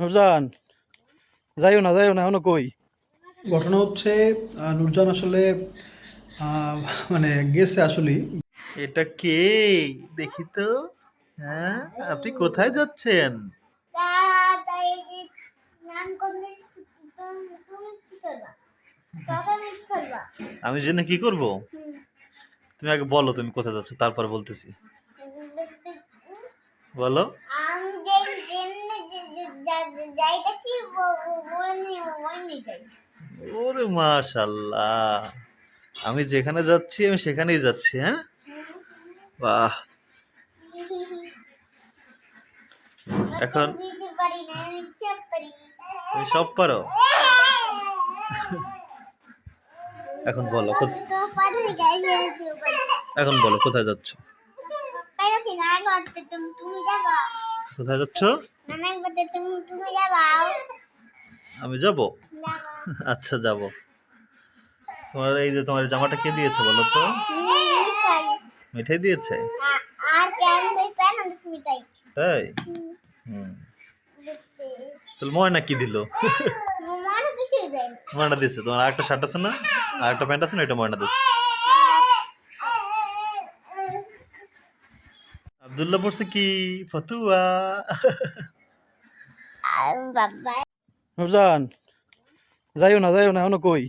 নুরজান যাইও না যাইও না এখনও কই? ঘটনা হচ্ছে নুরজান আসলে মানে গেছে আসলে এটা কে? দেখি তো। হ্যাঁ আপনি কোথায় যাচ্ছেন? আমি জন্য কি করব? তুমি আগে বলো তুমি কোথায় যাচ্ছ তারপর বলতেছি। বলো আমি যে জেনে যাইতেছি মনে মনে যাই ওরে মাশাল্লাহ। আমি যেখানে যাচ্ছি, আমি সেখানেই যাচ্ছি হ্যাঁ? বাহ। এখন তুমি সব পারো? এখন বলো এখন বলো, কোথায় যাচ্ছ? তুমি কোথায় যাচ্ছ? আমি যাব? আচ্ছা যাব। তোমার এই যে তোমার জামাটা কে দিয়েছে বলো তো? মিঠাই দিয়েছে? তাই? তাহলে ময়না কি দিল? ময়না দিছে তোমার আরেকটা শার্ট আছে না? আর একটা প্যান্ট আছে না? এটা ময়না দিছে আব্দুল্লাহ পড়ছে কি? ফতুয়া। নুরজান যাইও না যাইও না এখনও কই?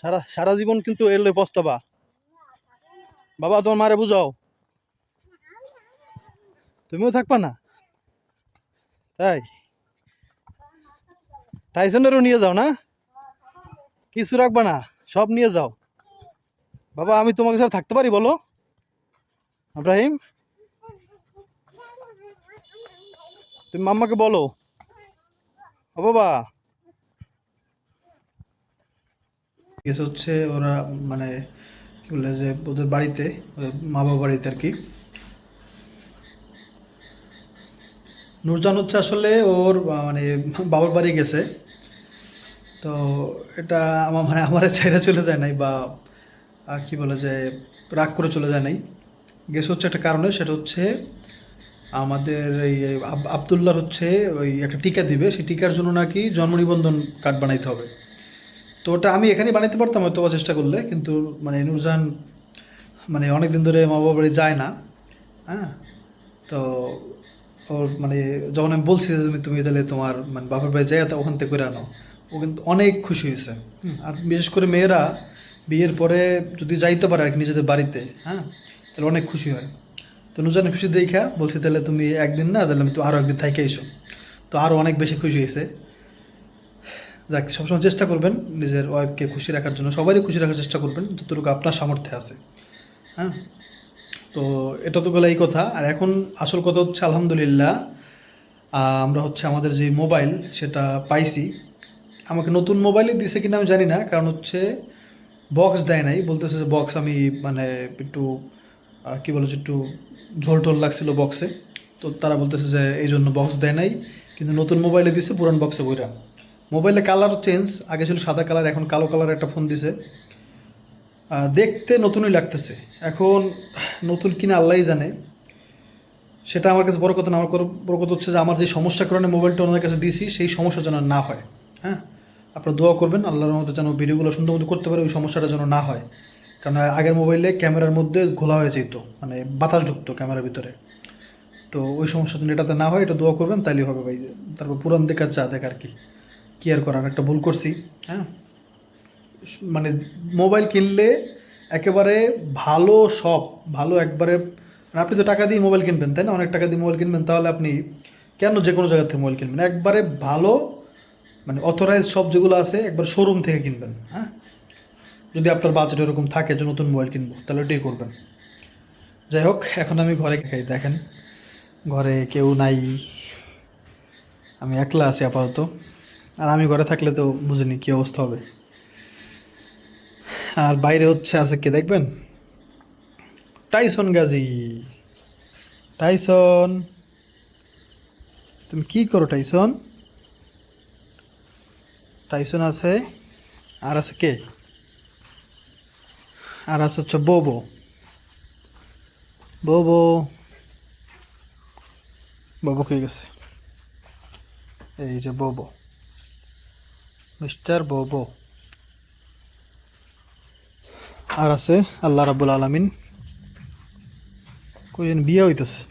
সারা সারা জীবন কিন্তু এর লই পস্তাবা। বাবা তোমার মারে বুঝাও। তুমিও থাকবা না? তাই? টাইসনেরও নিয়ে যাও না? কিছু রাখবা না সব নিয়ে যাও। বাবা আমি তোমাকে স্যার থাকতে পারি বলো? ইব্রাহিম তুমি মাম্মাকে বলো। ও বাবা। কেস হচ্ছে ওরা মানে কি বলে যে, ওদের বাড়িতে মা বাবা বাড়িতে আর কি। নূরজান হচ্ছে আসলে ওর মানে বাবার বাড়ি গেছে। তো এটা আমার মানে আমার ছেড়ে চলে যায় নাই বা কি বলে যে, রাগ করে চলে যায় নাই। গেছে হচ্ছে একটা কারণে, সেটা হচ্ছে আমাদের এই আব- আবদুল্লাহর হচ্ছে ওই একটা টিকা দিবে। সেই টিকার জন্য নাকি জন্ম নিবন্ধন কার্ড বানাইতে হবে। তো ওটা আমি এখানেই বানাইতে পারতাম, হয়তো চেষ্টা করলে, কিন্তু মানে নুরজান মানে অনেক দিন ধরে মা বাবা যায় না হ্যাঁ? তো ওর মানে যখন আমি বলছি যে তুমি তুমি তাহলে তোমার মানে বাবার বাড়ি যাই ওখান থেকে করে আনো, ও কিন্তু অনেক খুশি হয়েছে। আর বিশেষ করে মেয়েরা বিয়ের পরে যদি যাইতে পারে আর নিজেদের বাড়িতে হ্যাঁ? তাহলে অনেক খুশি হয়। তো নুরজান খুশি দেখা বলছি, তাহলে তুমি একদিন না, তাহলে আমি তো আরও একদিন থাইকে এসো তো আরও অনেক বেশি খুশি হয়েছে। যাক, সবসময় চেষ্টা করবেন নিজের ওয়াইফকে খুশি রাখার জন্য। সবারই খুশি রাখার চেষ্টা করবেন, যতটুকু আপনার সামর্থ্যে আছে। হ্যাঁ? তো এটা তো গেল এই কথা। আর এখন আসল কথা হচ্ছে, আলহামদুলিল্লাহ আমরা হচ্ছে আমাদের যে মোবাইল সেটা পাইছি। আমাকে নতুন মোবাইলই দিছে কিনা আমি জানি না, কারণ হচ্ছে বক্স দেয় নাই। বলতেছে যে বক্স আমি মানে একটু কি বলেছে একটু ঝোল টোল লাগছিল বক্সে তো তারা বলতেছে যে, এই জন্য বক্স দেয় নাই। কিন্তু নতুন মোবাইলে দিছে পুরান বক্সে বইরা। মোবাইলে কালার চেঞ্জ আগে ছিল সাদা কালার এখন কালো কালার একটা ফোন দিছে। দেখতে নতুনই লাগতেছে। এখন নতুন কিনা আল্লাহই জানে। সেটা আমার কাছে বড় কথা না, আমার বড় কথা হচ্ছে যে, আমার যে সমস্যার কারণে মোবাইলটা ওনাদের কাছে দিয়েছি সেই সমস্যা যেন না হয়। হ্যাঁ? আপনারা দোয়া করবেন, আল্লাহর মতো যেন ভিডিওগুলো সুন্দর মতো করতে পারে, ওই সমস্যাটা যেন না হয়। কারণ আগের মোবাইলে ক্যামেরার মধ্যে ঘোলা হয়ে যেত মানে বাতাস ঢুকতো ক্যামেরার ভিতরে। তো ওই সমস্যা এটাতে না হয়, এটা দোয়া করবেন, তাইলেই হবে ভাই। তারপর পুরান দেখার যা দেখ আর কি কি আর করার, একটা ভুল করছি হ্যাঁ? মানে মোবাইল কিনলে একেবারে ভালো সব, ভালো একবারে মানে আপনি তো টাকা দিয়ে মোবাইল কিনবেন, তাই না? অনেক টাকা দিয়ে মোবাইল কিনবেন, তাহলে আপনি কেন যে কোনো জায়গা থেকে মোবাইল কিনবেন? একবারে ভালো মানে অথরাইজ সব যেগুলো আছে, একবার শোরুম থেকে কিনবেন হ্যাঁ? যদি আপনার বাজেট এরকম থাকে যে নতুন মোবাইল কিনবো, তাহলে ওটাই করবেন। যাই হোক, এখন আমি ঘরে খাই, দেখেন। ঘরে কেউ নাই। আমি একলা আছি আপাতত। আর আমি ঘরে থাকলে তো বুঝিনি কী অবস্থা হবে। আর বাইরে হচ্ছে আছে কে দেখবেন? টাইসন গাজী টাইসন তুমি কি করো টাইসন টাইসন আছে। আর আছে কে? আর আছে হচ্ছে বোবো। বোবো। বাবু হয়ে গেছে? এই যে বোবো। মিস্টার বোবো। আর আছে আল্লাহ রাবুল আলমিন। কইন বিয়ে হইতেছে।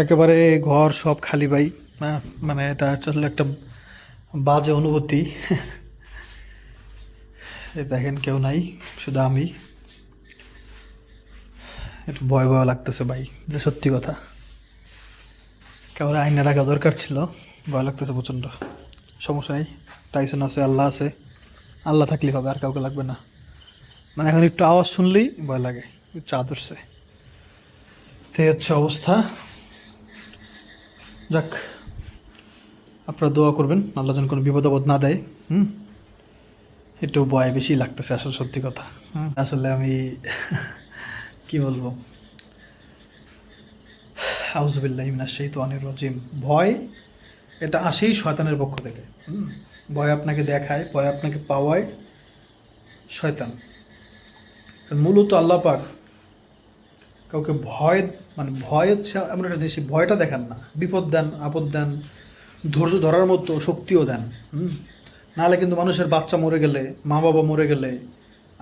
একেবারে ঘর সব খালি ভাই হ্যাঁ, মানে এটা আসলে একটা বাজে অনুভূতি। দেখেন কেউ নাই, শুধু আমি। একটু ভয় ভয় লাগতেছে ভাই যে সত্যি কথা। কাউরে আইনা রাখা দরকার ছিল, ভয় লাগতেছে প্রচণ্ড। সমস্যা নেই টাইসন আছে, আল্লাহ আছে। আল্লাহ থাকলে হবে, আর কাউকে লাগবে না। মানে এখন একটু আওয়াজ শুনলেই ভয় লাগে চা ধরছে এই হচ্ছে অবস্থা। যাক, আপনারা দোয়া করবেন, আল্লাহ যেন কোনো বিপদ আপদ না দেয়, হুম? একটু ভয় বেশি লাগতেছে আসলে সত্যি কথা। আসলে আমি কি বলব? আউজবিল্লাহ ইমিনাশ শাইতানির রাজিম। ভয় এটা আসেই শয়তানের পক্ষ থেকে। ভয় আপনাকে দেখায়, ভয় আপনাকে পাওয়ায় শয়তান। মূলত আল্লাহ পাক কাউকে ভয় মানে ভয় হচ্ছে এমন একটা জিনিস, ভয়টা দেখান না। বিপদ দেন, আপদ দেন, ধৈর্য ধরার মতো শক্তিও দেন। হুম নাহলে কিন্তু মানুষের বাচ্চা মরে গেলে মা বাবা মরে গেলে,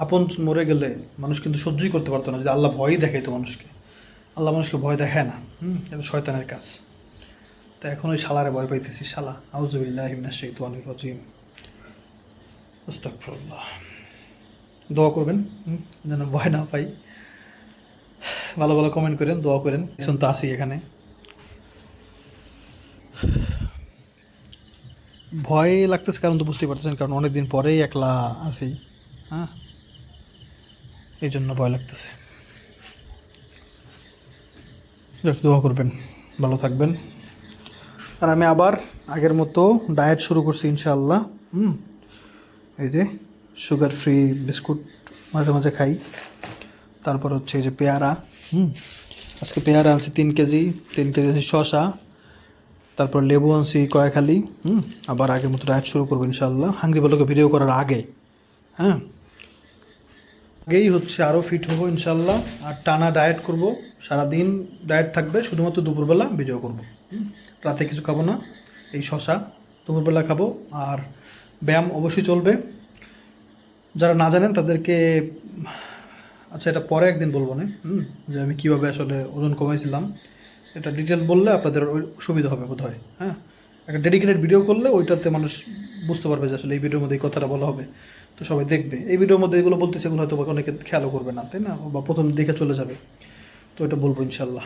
আপন মরে গেলে মানুষ কিন্তু সহ্যই করতে পারতো না। যদি আল্লাহ ভয়ই দেখাইতো মানুষকে, আল্লাহ মানুষকে ভয় দেখায় না। হুম, এটা শয়তানের কাজ। তা এখন ওই শালারে ভয় পাইতেছি, শালা। আউজুবিল্লাহ হিমনা শৈত অনির রাজিম দোয়া করবেন যেন ভয় না পাই। ভালো ভালো কমেন্ট করেন, দোয়া করেন। এখন তো আসি এখানে। ভয় লাগতেছে কারণ তো বুঝতেই পারতেছেন কারণ অনেকদিন পরেই একলা আছি। হ্যাঁ? এই জন্য ভয় লাগতেছে। যাক, দোয়া করবেন ভালো থাকবেন। আর আমি আবার আগের মতো ডায়েট শুরু করছি ইনশাআল্লাহ হুম? এই যে সুগার ফ্রি বিস্কুট মাঝে মাঝে খাই। তারপর হচ্ছে এই যে পেয়ারা হুম? আজকে পেয়ারা আনছি তিন কেজি তিন কেজি আছে শশা তারপর লেবু আনছি কয়েকখালি, হুম, আবার আগের মতো ডায়েট শুরু করব ইনশাল্লাহ হাঙ্গরি বলোকে ভিডিও করার আগে হ্যাঁ। আগেই হচ্ছে আরও ফিট হব ইনশাল্লাহ আর টানা ডায়েট করব। সারাদিন ডায়েট থাকবে, শুধুমাত্র দুপুরবেলা ভিডিও করব রাতে কিছু খাব না, এই শশা দুপুরবেলা খাব, আর ব্যায়াম অবশ্যই চলবে। যারা না জানেন তাদেরকে আচ্ছা এটা পরে একদিন বলব না, হুম, যে আমি কীভাবে আসলে ওজন কমাইছিলাম। এটা ডিটেল বললে আপনাদের ওই সুবিধা হবে বোধ হয়? হ্যাঁ একটা ডেডিকেটেড ভিডিও করলে ওইটাতে মানুষ বুঝতে পারবে যে আসলে এই ভিডিওর মধ্যে এই কথাটা বলা হবে। তো সবাই দেখবে। এই ভিডিওর মধ্যে এগুলো বলতেছে সেগুলো হয়তো অনেকে খেয়ালও করবে না, তাই না? বা প্রথম দেখে চলে যাবে। তো এটা বলব ইনশাল্লাহ।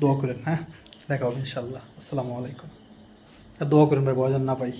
দোয়া করেন হ্যাঁ? দেখা হবে ইনশাল্লাহ। আসসালামু আলাইকুম। আর দোয়া করেন ভাই, বয়জান না পাই।